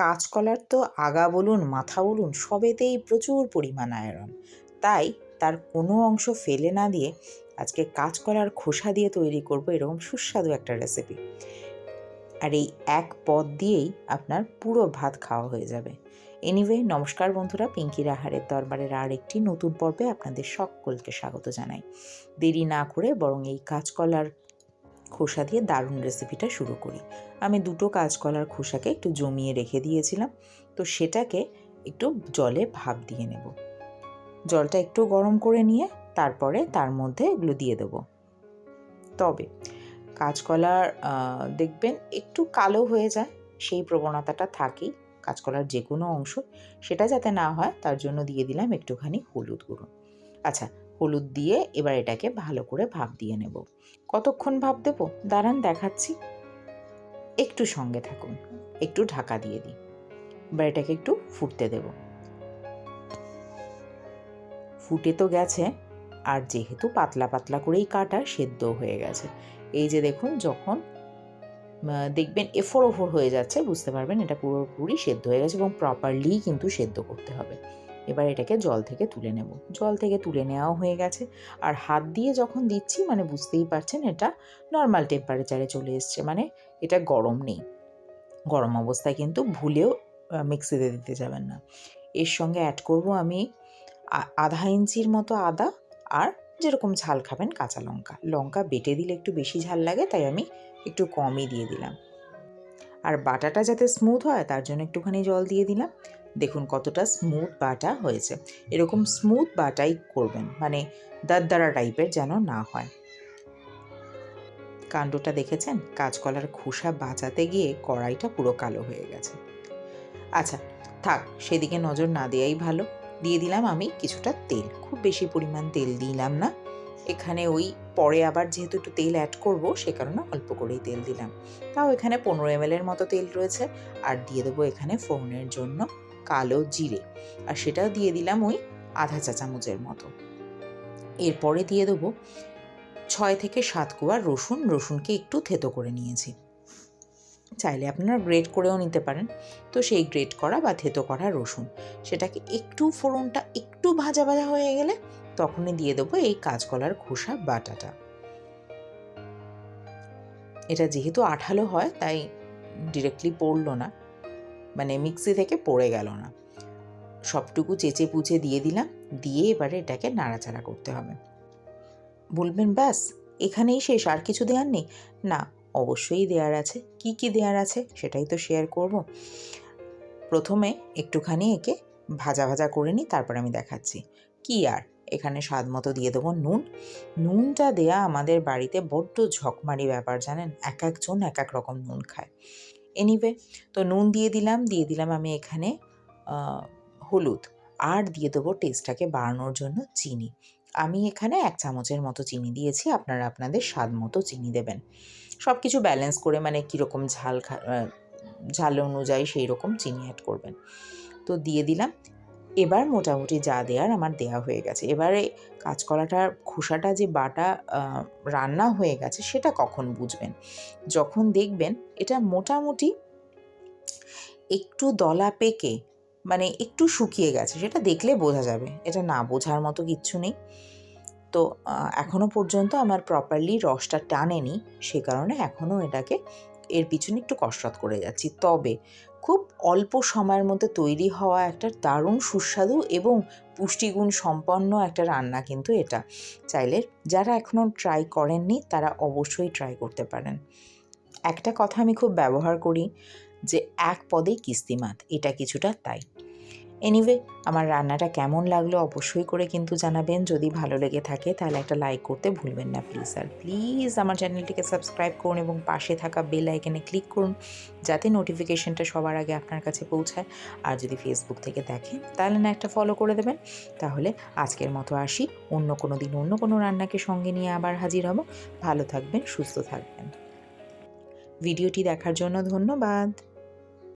কাঁচকলার তো আগা বলুন, মাথা বলুন, সবেতেই প্রচুর পরিমাণ আয়রন তাই তার কোনো অংশ ফেলে না দিয়ে আজকে কাঁচকলার খোসা দিয়ে তৈরি করব এরকম সুস্বাদু একটা রেসিপি আর এই এক পদ দিয়েই আপনার পুরো ভাত খাওয়া হয়ে যাবে। এনিওয়ে নমস্কার বন্ধুরা, পিঙ্কির আহারের দরবারের আর একটি নতুন পর্বে আপনাদের সকলকে স্বাগত জানাই। দেরি না করে বরং এই কাঁচকলার খোসা দিয়ে দারুণ রেসিপিটা শুরু করি। আমি দুটো কাঁচকলার খোসাকে একটু জমিয়ে রেখে দিয়েছিলাম, তো সেটাকে একটু জলে ভাপ দিয়ে নেব। জলটা একটু গরম করে নিয়ে তারপরে তার মধ্যে এগুলো দিয়ে দেবো। তবে কাঁচকলার দেখবেন একটু কালো হয়ে যায়, সেই প্রবণতাটা থাকেই কাঁচকলার যে কোনো অংশ। সেটা যাতে না হয়, তার জন্য দিয়ে দিলাম একটুখানি হলুদ গুঁড়ো। আচ্ছা হলুদ দিয়ে এবার এটাকে ভালো করে ভাপ দিয়ে নেব। কতক্ষণ ভাপ দেব? দাঁড়ান, দেখাচ্ছি। একটু সঙ্গে থাকুন, একটু ঢাকা দিয়ে দিই এবার এটাকে একটু ফুটতে দেব। ফুটে তো গেছে, আর যেহেতু পাতলা পাতলা করেই কাটা সেদ্ধ হয়ে গেছে। এই যে দেখুন, যখন দেখবেন এফোর ওফোর হয়ে যাচ্ছে, বুঝতে পারবেন, এটা পুরোপুরি সেদ্ধ হয়ে গেছে এবং প্রপারলি কিন্তু সেদ্ধ করতে হবে। এবার এটাকে জল থেকে তুলে নেব। জল থেকে তুলে নেওয়াও হয়ে গেছে। আর হাত দিয়ে যখন দিচ্ছি মানে বুঝতেই পারছেন, এটা নর্মাল টেম্পারেচারে চলে এসছে। মানে এটা গরম নেই। গরম অবস্থায় কিন্তু ভুলেও মিক্সিতে দিতে যাবেন না। এর সঙ্গে অ্যাড করব আমি আধা ইঞ্চির মতো আদা আর যেরকম ঝাল খাবেন কাঁচা লঙ্কা। লঙ্কা বেটে দিলে একটু বেশি ঝাল লাগে, তাই আমি একটু কমই দিয়ে দিলাম। আর বাটাটা যাতে স্মুথ হয়, তার জন্য একটুখানি জল দিয়ে দিলাম। দেখুন কতটা স্মুথ বাটা হয়েছে। এরকম স্মুথ বাটাই করবেন মানে দারদারা টাইপের যেন না হয়। কাণ্ডটা দেখেছেন? কাঁচকলার খোসা বাঁচাতে গিয়ে কড়াইটা পুরো কালো হয়ে গেছে। আচ্ছা থাক, সেদিকে নজর না দেওয়াই ভালো। দিয়ে দিলাম আমি কিছুটা তেল। খুব বেশি পরিমাণ তেল দিলাম না। এখানে ওই পরে আবার যেহেতু একটু তেল অ্যাড করব, সে কারণে অল্প করেই তেল দিলাম। তাও এখানে পনেরো এম এর মতো তেল রয়েছে। আর দিয়ে দেবো এখানে ফোড়নের জন্য কালো জিরে আর সেটাও দিয়ে দিলাম ওই আধা চা চামচের মতো। এরপরে দিয়ে দেবো ছয় থেকে সাত কুয়া রসুন, রসুনকে একটু থেতো করে নিয়েছি। চাইলে আপনারা গ্রেট করেও নিতে পারেন। তো সেই গ্রেট করা বা থেতো করা রসুন, সেটাকে একটু ফোড়নটা একটু ভাজা ভাজা হয়ে গেলে তখনই দিয়ে দেবো এই কাঁচকলার খোসা বাটাটা। এটা যেহেতু আঠালো হয়, তাই ডিরেক্টলি পড়ল না। মানে মিক্সি থেকে পড়ে গেল না। সবটুকু চেঁচে পুচে দিয়ে দিলাম, দিয়ে এবারে এটাকে নাড়াচাড়া করতে হবে। বলবেন, ব্যাস, এখানেই শেষ, আর কিছু দেওয়ার নেই? না, অবশ্যই দেওয়ার আছে। কি কি দেওয়ার আছে সেটাই তো শেয়ার করব। প্রথমে একটুখানি একে ভাজা ভাজা করে নিই, তারপর আমি দেখাচ্ছি। কি আর? এখানে স্বাদ মতো দিয়ে দেবো নুন। নুনটা দেয়া আমাদের বাড়িতে বড্ড ঝকমারি ব্যাপার, জানেন? এক একজন এক এক রকম নুন খায়। এনিওয়ে তো নুন দিয়ে দিলাম দিয়ে দিলাম আমি এখানে হলুদ। আর দিয়ে দেবো টেস্টটাকে বাড়ানোর জন্য চিনি। আমি এখানে এক চামচের মতো চিনি দিয়েছি, আপনারা আপনাদের স্বাদ মতো চিনি দেবেন। সব কিছু ব্যালেন্স করে মানে কীরকম ঝাল খা ঝাল অনুযায়ী সেই রকম চিনি অ্যাড করবেন। তো দিয়ে দিলাম। এবার মোটামুটি যা দেওয়ার আমার দেয়া হয়ে গেছে। এবারে কাঁচকলাটার খোসাটা যে বাটা রান্না হয়ে গেছে সেটা কখন বুঝবেন? যখন দেখবেন এটা মোটামুটি একটু দলা পেকে মানে একটু শুকিয়ে গেছে, সেটা দেখলে বোঝা যাবে। এটা না বোঝার মতো কিচ্ছু নেই। তো এখনও পর্যন্ত আমার প্রপারলি রসটা টানেনি, সে কারণে এখনও এটাকে এর পিছনে একটু কসরত করে যাচ্ছি। তবে খুব অল্প সময়ের মধ্যে তৈরি হওয়া একটা দারুণ সুস্বাদু এবং পুষ্টিগুণ সম্পন্ন একটা রান্না কিন্তু এটা। চাইলে যারা এখনও ট্রাই করেননি, তারা অবশ্যই ট্রাই করতে পারেন। একটা কথা আমি খুব ব্যবহার করি যে, এক পদেই কিস্তিমাত এটা কিছুটা তাই। এনিওয়ে আমার রান্নাটা কেমন লাগল অবশ্যই করে কিন্তু জানাবেন। যদি ভালো লেগে থাকে তাহলে একটা লাইক করতে ভুলবেন না প্লিজ আর প্লিজ আমার চ্যানেলটিকে সাবস্ক্রাইব করুন এবং পাশে থাকা বেল আইকনে ক্লিক করুন যাতে নোটিফিকেশনটা সবার আগে আপনার কাছে পৌঁছায়। আর যদি ফেসবুক থেকে দেখেন তাহলে না একটা ফলো করে দেবেন। তাহলে আজকের মতো আসি। অন্য কোনো দিন অন্য কোনো রান্নাকে সঙ্গে নিয়ে আবার হাজির হব। ভালো থাকবেন, সুস্থ থাকবেন। ভিডিওটি দেখার জন্য ধন্যবাদ।